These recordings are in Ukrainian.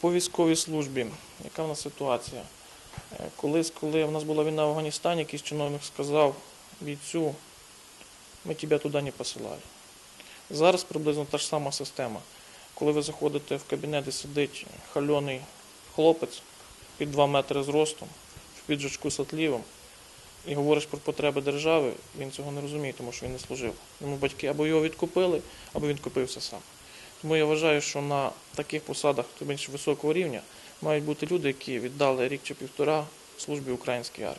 По військовій службі, яка в нас ситуація? Е, Колись, коли в нас була війна в Афганістані, якийсь чиновник сказав бійцю, ми тебе туди не посилали. Зараз приблизно та ж сама система. Коли ви заходите в кабінет і сидить хальоний хлопець під 2 метри зростом, в піджачку з і говориш про потреби держави, він цього не розуміє, тому що він не служив. Йому батьки або його відкупили, або він купився сам. Тому я вважаю, що на таких посадах тим більш високого рівня мають бути люди, які віддали рік чи півтора службі українській армії.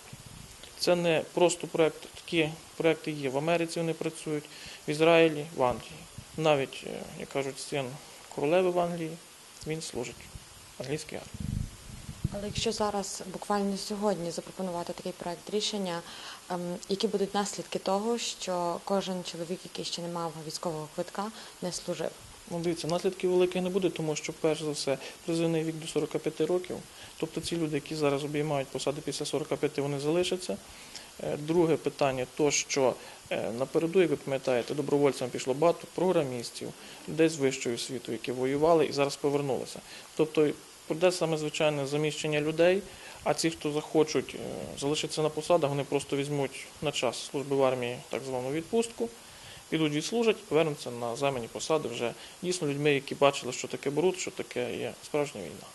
Це не просто проект, такі проекти є. В Америці вони працюють, в Ізраїлі, в Англії. Навіть, е, як кажуть, син королеви в Англії, він служить в англійській армії. Але якщо зараз буквально сьогодні запропонувати такий проект рішення, ем, які будуть наслідки того, що кожен чоловік, який ще не мав військового квитка, не служив? Ну, дивіться, наслідків великих не буде, тому що, перш за все, призивний вік до 45 років. Тобто ці люди, які зараз обіймають посади після 45, вони залишаться. Е, Друге питання то, що е, напереду, як ви пам'ятаєте, добровольцям пішло багато програмістів, людей з вищою освітою, які воювали і зараз повернулися. Тобто пройде саме звичайне заміщення людей, а ті, хто захочуть е, залишитися на посадах, вони просто візьмуть на час служби в армії так звану відпустку, підуть відслужать, повернуться на займані посади вже дійсно людьми, які бачили, що таке бруд, що таке є справжня війна.